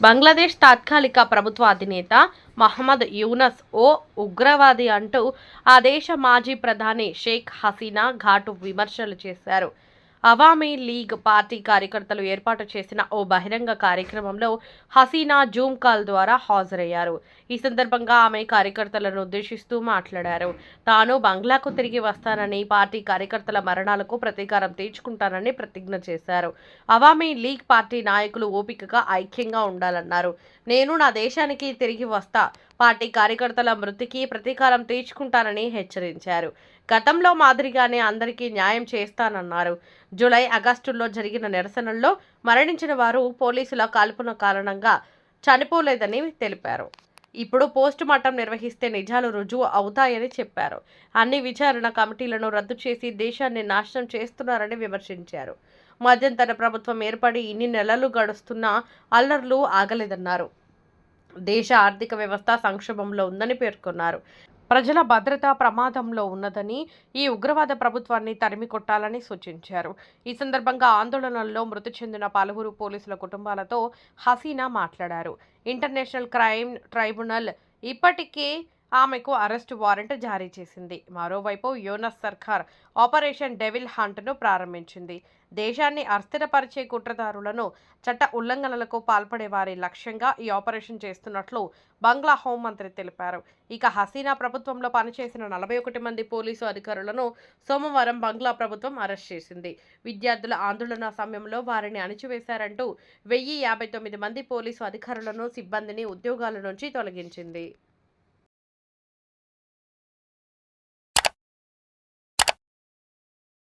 బంగ్లాదేశ్ తాత్కాలిక ప్రభుత్వ అధినేత మహమ్మద్ యూనస్ ఓ ఉగ్రవాది అంటూ ఆ దేశ మాజీ ప్రధాని షేక్ హసీనా ఘాటు విమర్శలు చేశారు. అవామీ లీగ్ పార్టీ కార్యకర్తలు ఏర్పాటు చేసిన ఓ బహిరంగ కార్యక్రమంలో హసీనా జూమ్ కాల్ ద్వారా హాజరయ్యారు. ఈ సందర్భంగా ఆమె కార్యకర్తలను ఉద్దేశిస్తూ మాట్లాడారు. తాను బంగ్లాకు తిరిగి వస్తానని పార్టీ కార్యకర్తల మరణాలకు ప్రతీకారం తీర్చుకుంటానని ప్రతిజ్ఞ చేశారు. అవామీ లీగ్ పార్టీ నాయకులు ఓపికగా ఐక్యంగా ఉండాలన్నారు. నేను నా దేశానికి తిరిగి వస్తా. పార్టీ కార్యకర్తల మృతికి ప్రతీకారం తీర్చుకుంటానని హెచ్చరించారు. గతంలో మాదిరిగానే అందరికీ న్యాయం చేస్తానన్నారు. జూలై ఆగస్టులో జరిగిన నిరసనల్లో మరణించిన వారు పోలీసుల కాల్పున కారణంగా చనిపోలేదని తెలిపారు. ఇప్పుడు పోస్టు మార్టం నిర్వహిస్తే నిజాలు రుజువు అవుతాయని చెప్పారు. అన్ని విచారణ కమిటీలను రద్దు చేసి దేశాన్ని నాశనం చేస్తున్నారని విమర్శించారు. మధ్యంతర ప్రభుత్వం ఏర్పడి ఇన్ని నెలలు గడుస్తున్నా అల్లర్లు ఆగలేదన్నారు. దేశ ఆర్థిక వ్యవస్థ సంక్షోభంలో ఉందని పేర్కొన్నారు. ప్రజల భద్రత ప్రమాదంలో ఉన్నదని ఈ ఉగ్రవాద ప్రభుత్వాన్ని తరిమి కొట్టాలని సూచించారు. ఈ సందర్భంగా ఆందోళనల్లో మృతి చెందిన పలువురు పోలీసుల కుటుంబాలతో హసీనా మాట్లాడారు. ఇంటర్నేషనల్ క్రైమ్ ట్రైబ్యునల్ ఇప్పటికే ఆమెకు అరెస్టు వారెంట్ జారీ చేసింది. మరోవైపు యోనస్ సర్కార్ ఆపరేషన్ డెవిల్ హంట్ను ప్రారంభించింది. దేశాన్ని అస్థిరపరిచే కుట్రదారులను చట్ట ఉల్లంఘనలకు పాల్పడే వారి లక్ష్యంగా ఈ ఆపరేషన్ చేస్తున్నట్లు బంగ్లా హోంమంత్రి తెలిపారు. ఇక హసీనా ప్రభుత్వంలో పనిచేసిన నలభై ఒకటి మంది పోలీసు అధికారులను సోమవారం బంగ్లా ప్రభుత్వం అరెస్ట్ చేసింది. విద్యార్థుల ఆందోళన సమయంలో వారిని అణిచివేశారంటూ వెయ్యి యాభై తొమ్మిది మంది పోలీసు అధికారులను సిబ్బందిని ఉద్యోగాల నుంచి తొలగించింది.